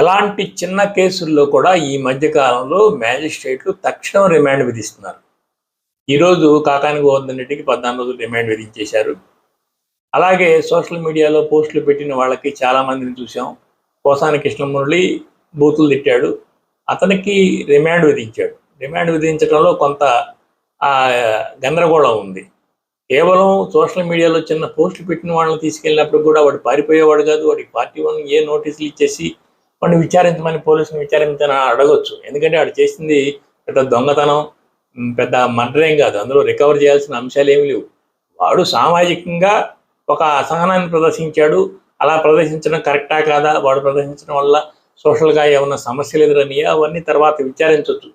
ఎలాంటి చిన్న కేసుల్లో కూడా ఈ మధ్యకాలంలో మ్యాజిస్ట్రేట్లు తక్షణం రిమాండ్ విధిస్తున్నారు. ఈరోజు కాకాని గోవర్ధన్ రెడ్డికి పద్నాలుగు రోజులు రిమాండ్ విధించేశారు. అలాగే సోషల్ మీడియాలో పోస్టులు పెట్టిన వాళ్ళకి చాలా మందిని చూసాం. కోసాని కృష్ణమురళి బూతులు తిట్టాడు. అతనికి రిమాండ్ విధించాడు. రిమాండ్ విధించడంలో కొంత గందరగోళం ఉంది. కేవలం సోషల్ మీడియాలో చిన్న పోస్టులు పెట్టిన వాళ్ళని తీసుకెళ్ళినప్పుడు కూడా వాడు పారిపోయేవాడు కాదు. వాడికి పార్టీ వన్ ఏ నోటీసులు ఇచ్చేసి వాడిని విచారించమని పోలీసుని విచారించని అడగొచ్చు. ఎందుకంటే వాడు చేసింది పెద్ద దొంగతనం పెద్ద మర్డర్ ఏం కాదు. అందులో రికవర్ చేయాల్సిన అంశాలు ఏమి లేవు. వాడు సామాజికంగా ఒక అసహనాన్ని ప్రదర్శించాడు. అలా ప్రదర్శించడం కరెక్టా కాదా? వాడు ప్రదర్శించడం వల్ల సోషల్గా ఏమన్నా సమస్యలు ఎదురనియా అవన్నీ తర్వాత విచారించవచ్చు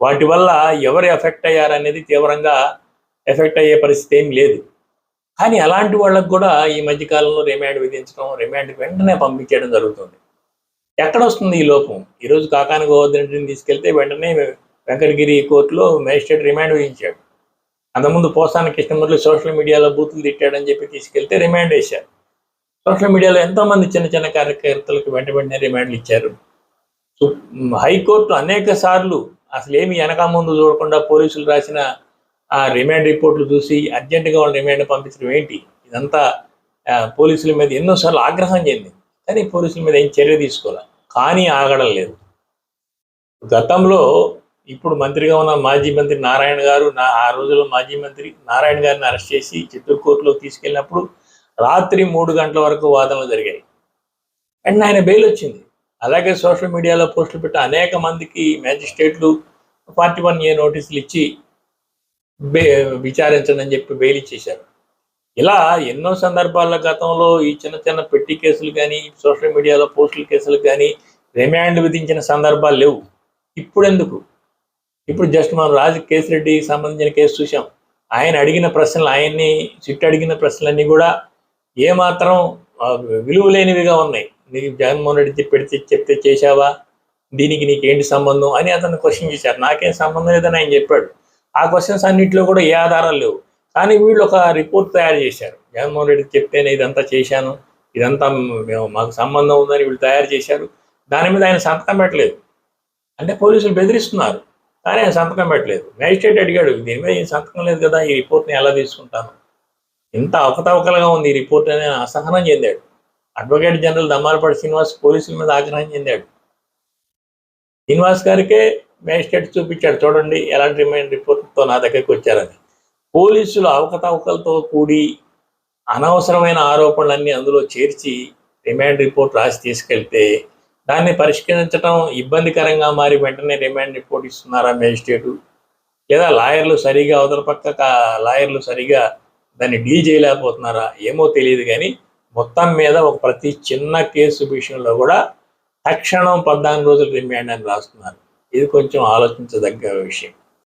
వాటి వల్ల ఎవరు ఎఫెక్ట్ అయ్యారనేది తీవ్రంగా ఎఫెక్ట్ అయ్యే పరిస్థితి ఏం లేదు. కానీ అలాంటి వాళ్ళకు కూడా ఈ మధ్యకాలంలో రిమాండ్ విధించడం రిమాండ్ వెంటనే పంపించడం జరుగుతుంది. ఎక్కడ వస్తుంది ఈ లోపం? ఈరోజు కాకాని గోవర్ధన్ తీసుకెళ్తే వెంటనే వెంకటగిరి కోర్టులో మేజిస్ట్రేట్ రిమాండ్ వేయించాడు. అంతకుముందు పోసాని కృష్ణమూర్తి సోషల్ మీడియాలో బూతులు తిట్టాడని చెప్పి తీసుకెళ్తే రిమాండ్ వేశారు. సోషల్ మీడియాలో ఎంతోమంది చిన్న చిన్న కార్యకర్తలకు వెంట వెంటనే రిమాండ్లు ఇచ్చారు. హైకోర్టు అనేక సార్లు అసలు ఏమి వెనక ముందు చూడకుండా పోలీసులు రాసిన ఆ రిమాండ్ రిపోర్ట్లు చూసి అర్జెంటుగా వాళ్ళు రిమాండ్ పంపించడం ఏంటి? ఇదంతా పోలీసుల మీద ఎన్నోసార్లు ఆగ్రహం చెందింది. కానీ పోలీసుల మీద ఏం చర్య తీసుకోవాలి? కానీ ఆగడం లేదు. గతంలో ఇప్పుడు మంత్రిగా ఉన్న మాజీ మంత్రి నారాయణ గారు నా ఆ రోజుల్లో మాజీ మంత్రి నారాయణ గారిని అరెస్ట్ చేసి చిత్తూరు కోర్టులోకి తీసుకెళ్ళినప్పుడు రాత్రి మూడు గంటల వరకు వాదనలు జరిగాయి. అండ్ ఆయన బెయిల్ వచ్చింది. అలాగే సోషల్ మీడియాలో పోస్టులు పెట్టి అనేక మందికి మ్యాజిస్ట్రేట్లు ఫార్టీ వన్ ఏ నోటీసులు ఇచ్చి బే విచారించండి అని చెప్పి బెయిల్ ఇచ్చేశారు. ఇలా ఎన్నో సందర్భాల్లో గతంలో ఈ చిన్న చిన్న పెట్టి కేసులు కానీ సోషల్ మీడియాలో పోస్టుల కేసులు కానీ రిమాండ్ విధించిన సందర్భాలు లేవు. ఇప్పుడు ఎందుకు ఇప్పుడు జస్ట్ మనం రాజు కేసిరెడ్డికి సంబంధించిన కేసు చూసాం ఆయన అడిగిన ప్రశ్నలు ఆయన్ని సిట్ అడిగిన ప్రశ్నలన్నీ కూడా ఏమాత్రం విలువ లేనివిగా ఉన్నాయి. నీకు జగన్మోహన్ రెడ్డి పెడితే చెప్తే చేశావా? దీనికి నీకేంటి సంబంధం? అని అతను క్వశ్చన్ చేశారు. నాకేం సంబంధం లేదని ఆయన చెప్పాడు. ఆ క్వశ్చన్స్ అన్నింటిలో కూడా ఏ ఆధారాలు లేవు. కానీ వీళ్ళు ఒక రిపోర్ట్ తయారు చేశారు. జగన్మోహన్ చెప్తే చెప్తేనే ఇదంతా చేశాను ఇదంతా మేము మాకు సంబంధం ఉందని వీళ్ళు తయారు చేశారు. దాని మీద ఆయన సంతకం పెట్టలేదు. అంటే పోలీసులు బెదిరిస్తున్నారు కానీ ఆయన సంతకం పెట్టలేదు. మ్యాజిస్ట్రేట్ అడిగాడు దీని మీద ఈ సంతకం లేదు కదా ఈ రిపోర్ట్ని ఎలా తీసుకుంటాను? ఇంత అవకతవకలుగా ఉంది ఈ రిపోర్ట్ అని అసహనం చెందాడు. అడ్వకేట్ జనరల్ దమ్మాలపాటి శ్రీనివాస్ పోలీసుల మీద ఆగ్రహం చెందాడు. శ్రీనివాస్ గారికే మ్యాజిస్ట్రేట్ చూపించాడు చూడండి ఎలాంటి రిపోర్ట్తో నా దగ్గరికి వచ్చారని. పోలీసులు అవకతవకలతో కూడి అనవసరమైన ఆరోపణలన్నీ అందులో చేర్చి రిమాండ్ రిపోర్ట్ రాసి తీసుకెళ్తే దాన్ని పరిష్కరించడం ఇబ్బందికరంగా మారి వెంటనే రిమాండ్ రిపోర్ట్ ఇస్తున్నారా మేజిస్ట్రేటు? లేదా లాయర్లు సరిగా అవతల పక్క లాయర్లు సరిగా దాన్ని డీల్ చేయలేకపోతున్నారా? ఏమో తెలియదు కానీ మొత్తం మీద ఒక ప్రతి చిన్న కేసు విషయంలో కూడా తక్షణం పద్నాలుగు రోజులు రిమాండ్ అని రాస్తున్నారు. ఇది కొంచెం ఆలోచించదగ్గ విషయం.